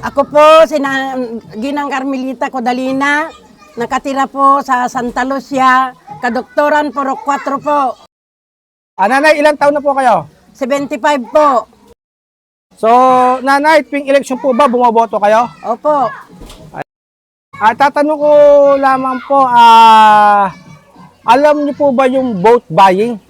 Ako po, sina, Ginang Carmelita Codalina, nakatira po sa Santa Lucia, kadoktoran Puro 4 po, Ah, nanay, ilang taon na po kayo? 75 po. So, nanay, tuwing election po ba, bumoboto kayo? Opo, Ah, tatanong ko lamang po, ah, alam niyo po ba yung vote buying?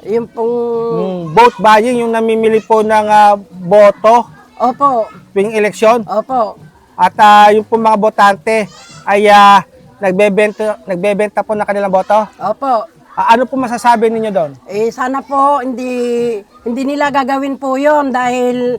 yung pong, Yung vote buying, yung namimili po ng ah, boto opo, tuwing eleksyon? opo. At ah, yung po mga botante ay ah, nagbebenta, nagbebenta po ng kanilang boto? Opo. Ah, ano po masasabi ninyo doon? Eh sana po hindi hindi nila gagawin po 'yon dahil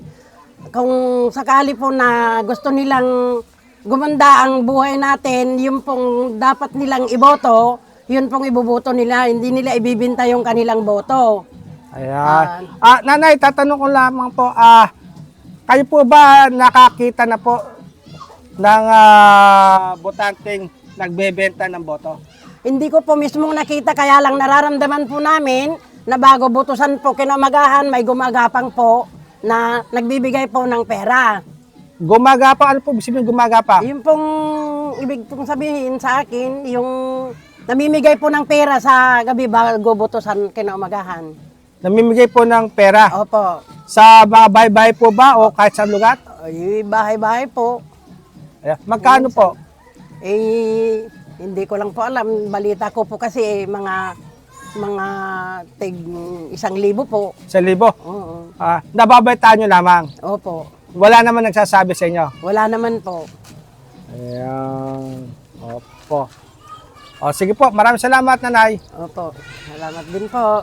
kung sakali po na gusto nilang gumanda ang buhay natin, yung pong dapat nilang iboto, yun pong iboboto nila, hindi nila ibibinta yung kanilang boto. Ayan. Ah, nanay, tatanong ko lamang po, ah, kayo po ba nakakita na po ng ah, botanteng nagbebenta ng boto? Hindi ko po mismong nakita kaya lang nararamdaman po namin na bago butusan po kinamagahan may gumagapang po na nagbibigay po ng pera. Gumagapa, ano po ibig sabihin gumagapa? Yung pong ibig pong sabihin sa akin, yung namimigay po ng pera sa gabi bago butusan kinaumagahan. Namimigay po ng pera. Opo. Sa mga bahay-bahay po ba o kahit sa lugar? Ay, bahay-bahay po. Ayan. Magkano po? Eh, hindi ko lang po alam. Balita ko po kasi eh, mga mga tig isang libo po. Sa libo? Oo. Ah, nababaitaan nyo lamang. Opo. Wala naman nagsasabi sa inyo. Wala naman po. Ayan. Opo. O, sige po, maraming salamat, nanay. Opo. Salamat din po.